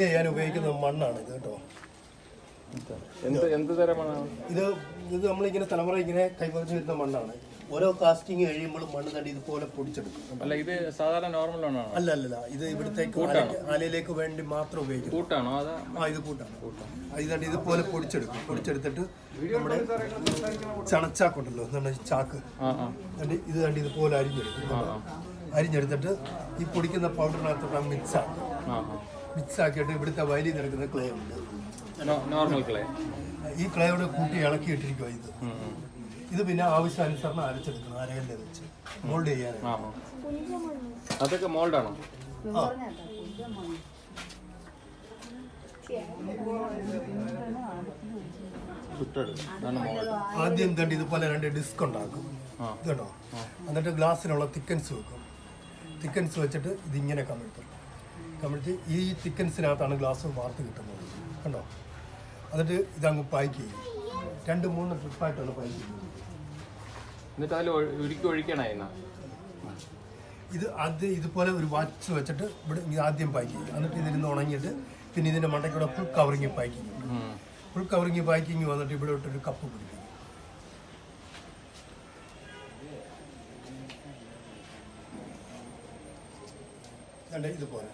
Mould ചെയ്യാൻ ഉപയോഗിക്കുന്ന മണ്ണാണ് ഇത് കേട്ടോ. എന്ത് എന്ത് തരമാണ് ഇത് ഇത് നമ്മളിങ്ങനെ തലമുറ ഇങ്ങനെ കൈവരിച്ചു വരുന്ന മണ്ണാണ്. ഓരോ കാസ്റ്റിംഗ് കഴിയുമ്പോഴും മണ്ണ് തടി ഇതുപോലെ പൊടിച്ചെടുക്കും. അല്ല ഇത് സാധാരണ നോർമൽ മണ്ണാണോ? അല്ല അല്ലല്ല ഇത് ഇവിടുത്തെ ആലയിലേക്ക് വേണ്ടി മാത്രം ഉപയോഗിക്കും. കൂട്ടാണോ ആ ഇത് കൂട്ടാണ്. ഇത് തടി ഇതുപോലെ പൊടിച്ചെടുക്കും. പൊടിച്ചെടുത്തിട്ട് നമ്മുടെ ചണച്ചാക്കുണ്ടല്ലോ എന്താണ് ചാക്ക്? ഇത് കണ്ട് ഇതുപോലെ അരിഞ്ഞെടുക്കും അരിഞ്ഞെടുത്തിട്ട് ഈ പൊടിക്കുന്ന പൗഡറിനകത്തോട്ട് മിക്സ് ആക്കും മിക്സ് ആക്കിയിട്ട് ഇവിടുത്തെ വയലിൽ നിൽക്കുന്ന ക്ലേ ഉണ്ട് നോർമൽ ക്ലേ ഈ ക്ലേയോട് കൂട്ടി ഇളക്കി ഇട്ടിരിക്കുക ഇത് ഇത് പിന്നെ ആവശ്യാനുസരണം അരച്ചെടുക്കണം അരകല്ലെ വെച്ച്. മോൾഡ് ചെയ്യാനാണ് ആ. അതൊക്കെ മോൾഡാണോ ആദ്യം കണ്ട് ഇതുപോലെ രണ്ട് ഡിസ്ക് ഉണ്ടാക്കും. കേട്ടോ എന്നിട്ട് ഗ്ലാസ്സിനുള്ള തിക്കൻസ് വെക്കും. തിക്കൻസ് വെച്ചിട്ട് ഇതിങ്ങനെ കമിഴ്ത്തും. കമിഴ്ത്തി ഈ തിക്കൻസിനകത്താണ് ഗ്ലാസ് വാർത്ത് കിട്ടുന്നത്. കണ്ടോ? എന്നിട്ട് ഇതങ്ങ് പാക്ക് ചെയ്യും. രണ്ട് മൂന്ന് ട്രിപ്പായിട്ടാണ് പാക്ക് ചെയ്യുന്നത് എന്നിട്ട് അതിൽ ഒഴിക്കണ ഇത് ആദ്യം ഇതുപോലെ ഒരു വാച്ച് വെച്ചിട്ട് ഇവിടെ ആദ്യം പാക്ക് ചെയ്യും. എന്നിട്ട് ഇതിരുന്ന് ഉണങ്ങിയിട്ട് പിന്നെ ഇതിന്റെ മണ്ടയ്ക്കൂടെ full covering packing full covering packing വന്നിട്ട് ഇവിടെ ഇട്ടൊരു കപ്പ് പിടിക്കും ഇതുപോലെ.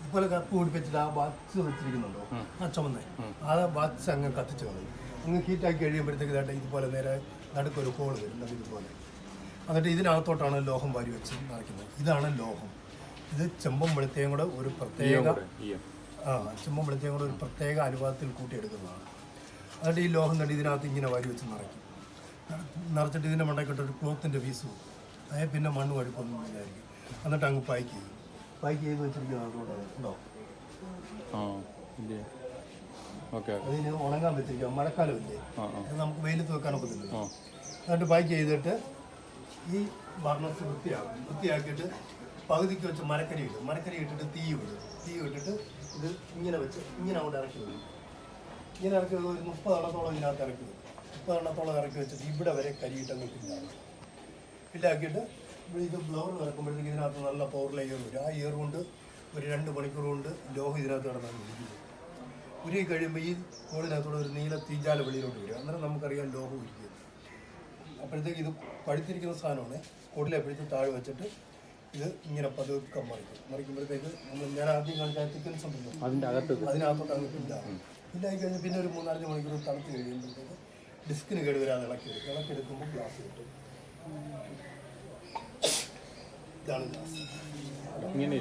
ഇതുപോലെ കപ്പ് പിടിപ്പിച്ചിട്ട് ആ വാച്ച് വെച്ചിരിക്കുന്നുണ്ടോ? ആ ചുമന്നേ. ആ വാച്ച് അങ്ങ് കത്തിച്ച് കളയും. അങ്ങ് ഹീറ്റാക്കി കഴിയുമ്പോഴത്തേക്ക് ഇതുപോലെ നേരെ നടുക്കൊരു ഹോൾ വരും. അത് ഇതുപോലെ. എന്നിട്ട് ഇതിനകത്തോട്ടാണ് ലോഹം വാരി വെച്ച് നടക്കുന്നത് ഇതാണ് ലോഹം. ഇത് ചെമ്പും വെളുത്തയും കൂടെ ഒരു പ്രത്യേക ആ ചെമ്പും വെളുത്തയും കൂടെ ഒരു പ്രത്യേക അനുപാതത്തിൽ കൂട്ടിയെടുക്കുന്നതാണ് എന്നിട്ട് ഈ ലോഹം തട്ടി ഇതിനകത്ത് ഇങ്ങനെ വാരി വെച്ച് നിറയ്ക്കും. നിറച്ചിട്ട് ഇതിന്റെ മണ്ടയ്ക്കിട്ട് ഒരു ക്ലോത്തിന്റെ പീസ് വെക്കും അതായത് പിന്നെ മണ്ണ് വഴുപ്പൊന്നും ഇല്ലായിരിക്കും എന്നിട്ട് അങ്ങ് പായ്ക്ക് ചെയ്യും. പാക്ക് ചെയ്ത് വെച്ചിരിക്കുന്നത് അതുകൊണ്ട്. ഉണ്ടോ? ആ ഇല്ലേ? ഓക്കെ അതിന് ഉണങ്ങാൻ പറ്റിരിക്കുക മഴക്കാലമില്ലേ നമുക്ക് വെയിലത്ത് വെക്കാനൊക്കെ പറ്റില്ല ആ. എന്നിട്ട് പാക്ക് ചെയ്തിട്ട് ഈ ബർണസ് വൃത്തിയാക്കും. വൃത്തിയാക്കിയിട്ട് പകുതിക്ക് വെച്ച് മരക്കരി ഇടും. മരക്കരി ഇട്ടിട്ട് തീ വിടും തീ വിട്ടിട്ട് ഇത് ഇങ്ങനെ വെച്ച് ഇങ്ങനെ അങ്ങോട്ട് ഇറക്കി വിടും. ഇങ്ങനെ ഇറക്കി വിടും ഒരു മുപ്പത് എണ്ണത്തോളം ഇതിനകത്ത് ഇറക്കി വിടും. മുപ്പത് എണ്ണത്തോളം ഇറക്കി വെച്ചിട്ട് ഇവിടെ വരെ കരിയിട്ട് അങ്ങ് ഫില്ലാക്കും. ഫില്ലാക്കിയിട്ട് ഇത് ബ്ലവർ വരക്കുമ്പോഴത്തേക്ക് ഇതിനകത്ത് നല്ല പവർ ലെയർ വരും. ആ ഇയർ കൊണ്ട് ഒരു രണ്ട് മണിക്കൂർ കൊണ്ട് ലോഹം ഇതിനകത്ത് കിടന്നാണ് ഇരിക്കുന്നത് ഉരുകി കഴിയുമ്പോൾ ഈ കോളിനകത്തൂടെ ഒരു നീല തീജാല വെളിയിലോട്ട് വരും. അന്നേരം നമുക്കറിയാം ലോഹം ഉരുക്കിയത് അപ്പോഴത്തേക്ക് ഇത് പഴുത്തിരിക്കുന്ന സാധനമാണ്. കൊടിലെ പിടിച്ച് താഴെ വെച്ചിട്ട് ഇത് ഇങ്ങനെ പതുക്കെ മറിക്കും. മറിക്കുമ്പോഴത്തേക്ക് നമ്മൾ ഞാൻ ആദ്യം കാണിച്ച തിക്കൻസ് ഉണ്ടല്ലോ. അതിനകത്തോട്ട് അങ്ങ് ഫില്ലാകും ഫില്ലായി കഴിഞ്ഞ് പിന്നെ ഒരു മൂന്നാലഞ്ച് മണിക്കൂർ തണുത്ത് കഴിയുമ്പോഴത്തേക്ക് ഡിസ്കിന് കേടുവരാതെ ഇളക്കി ഇളക്കിയെടുക്കുമ്പോൾ ഗ്ലാസ് കിട്ടും ഇതാണ് ഗ്ലാസ് ഇങ്ങനെ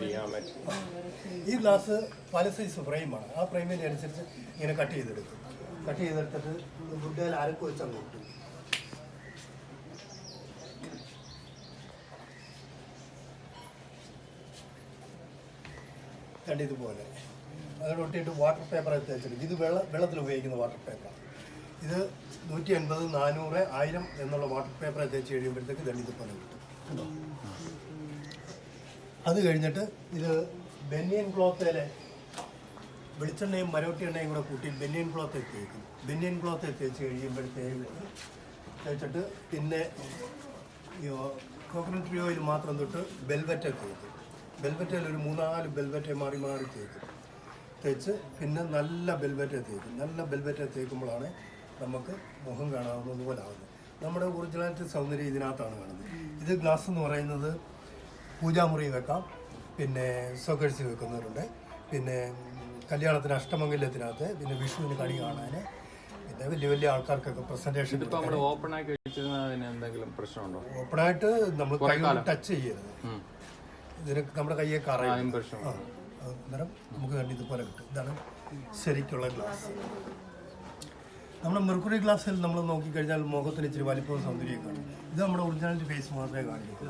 ഈ ഗ്ലാസ് പല സൈസ് ഫ്രെയിമാണ് ആ ഫ്രെയിമിന്റെ അനുസരിച്ച് ഇങ്ങനെ കട്ട് ചെയ്തെടുക്കും. കട്ട് ചെയ്തെടുത്തിട്ട് ഫുഡിൽ അരക്ക് വെച്ച് അങ്ങ് കിട്ടും കണ്ട് ഇതുപോലെ. അതിൽ ഒട്ടിയിട്ട് വാട്ടർ പേപ്പർ തേച്ചെടുക്കും ഇത് വെള്ള വെള്ളത്തിൽ ഉപയോഗിക്കുന്ന വാട്ടർ പേപ്പർ ഇത് നൂറ്റി അൻപത് നാനൂറ് ആയിരം എന്നുള്ള വാട്ടർ പേപ്പർ തേച്ച് കഴിയുമ്പോഴത്തേക്ക് ഇതുപോലെ കിട്ടും? അത് കഴിഞ്ഞിട്ട് ഇത് ബെന്നിയൻ ക്ലോത്തിലെ വെളിച്ചെണ്ണയും മരോട്ടി എണ്ണയും കൂടെ കൂട്ടി ബെന്നിയൻ ക്ലോത്ത് തേക്കും. ബെന്നിയൻ ക്ലോത്ത് തേച്ച് കഴിയുമ്പോഴത്തേക്ക് തേച്ചിട്ട് പിന്നെ കോക്കനട്ട് ഓയിൽ മാത്രം തൊട്ട് ബെൽവറ്റ തേക്കും. ബെൽവറ്റയിൽ ഒരു മൂന്നാൽ ബെൽവറ്റ മാറി മാറി തേക്കും. തേച്ച് പിന്നെ നല്ല ബെൽവറ്റ തേക്കും. നല്ല ബെൽവറ്റ തേക്കുമ്പോഴാണ് നമുക്ക് മുഖം കാണാവുന്നത് ആവുന്നത്. നമ്മുടെ ഒറിജിനാലിറ്റി സൗന്ദര്യം ഇതിനകത്താണ് കാണുന്നത്. ഇത് ഗ്ലാസ് എന്ന് പറയുന്നത് പൂജാമുറി വെക്കാം. പിന്നെ സോക്കേഴ്സിൽ വെക്കുന്നവരുണ്ട്. പിന്നെ കല്യാണത്തിന് അഷ്ടമംഗല്യത്തിനകത്ത് പിന്നെ വിഷുവിന് കണി കാണാൻ പിന്നെ വലിയ വലിയ ആൾക്കാർക്കൊക്കെ പ്രസന്റേഷൻ ഓപ്പൺ ആക്കി വെച്ചിരുന്നതിന് എന്തെങ്കിലും പ്രശ്നമുണ്ടോ? ഓപ്പണായിട്ട് നമ്മൾ കൈ ടച്ച് ചെയ്യരുത്. ഇതിന് നമ്മുടെ കയ്യെ കറയും. അന്നേരം നമുക്ക് കണ്ടി ഇതുപോലെ കിട്ടും. ഇതാണ് ശരിക്കുള്ള ഗ്ലാസ് നമ്മുടെ മെർക്കുറി ഗ്ലാസ്സിൽ നമ്മൾ നോക്കിക്കഴിഞ്ഞാൽ മുഖത്തിന് ഇച്ചിരി വലിപ്പവും സൗന്ദര്യമൊക്കെ കാണും ഇത് നമ്മുടെ ഒറിജിനാലിറ്റി ഫേസ് മാത്രമേ കാണിക്കൂ.